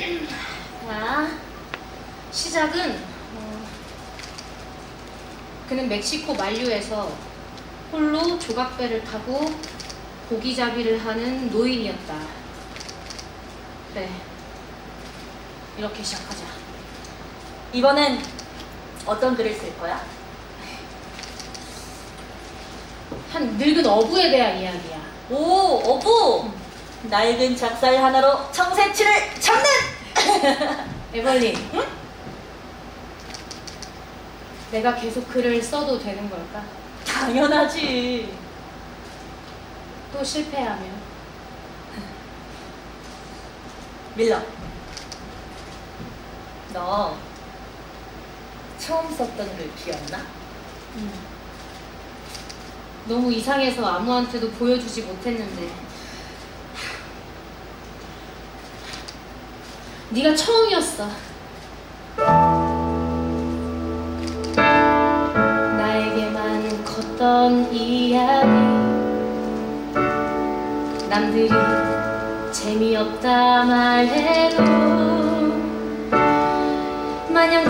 자, 시작은 어, 그는 멕시코 만류에서 홀로 조각배를 타고 고기잡이를 하는 노인이었다. 그래, 이렇게 시작하자. 이번엔 어떤 글을 쓸 거야? 한 늙은 어부에 대한 이야기야. 오, 어부! 낡은 작살 하나로 청새치를 잡는! 에벌린, 응? 내가 계속 글을 써도 되는 걸까? 당연하지. 또 실패하면 밀러. 너 처음 썼던 글 기억나? 음. 너무 이상해서 아무한테도 보여주지 못했는데 네가 처음이었어. 나에게만 컸던 이야기 남들이 재미없다 말해도 마냥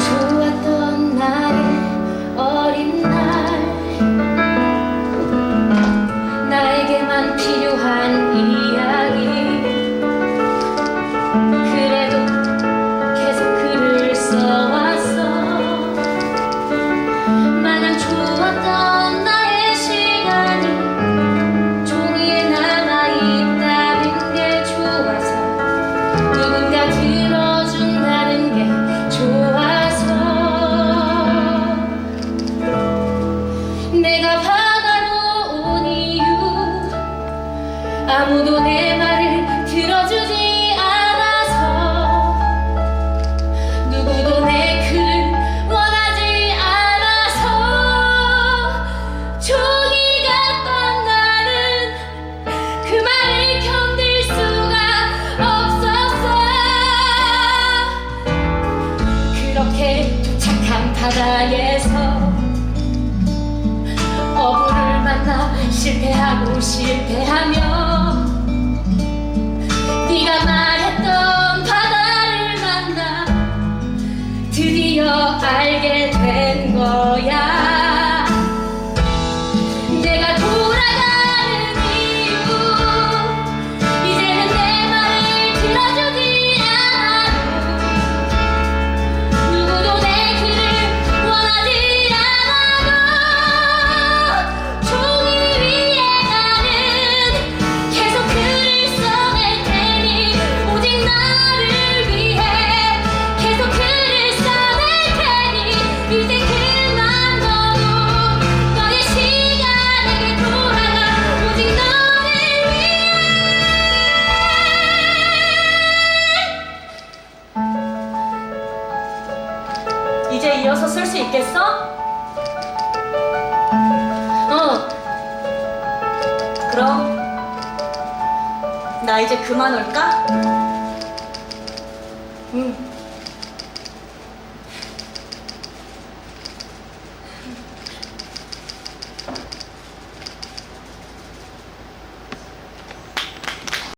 내가 바다로 온 이유 아무도 내 말 바다에서 어부를 만나 실패하고 실패하며 네가 말했던 바다를 만나 드디어 알게 된 거야 이제 이어서 쓸 수 있겠어? 어. 그럼 나 이제 그만 올까? 응.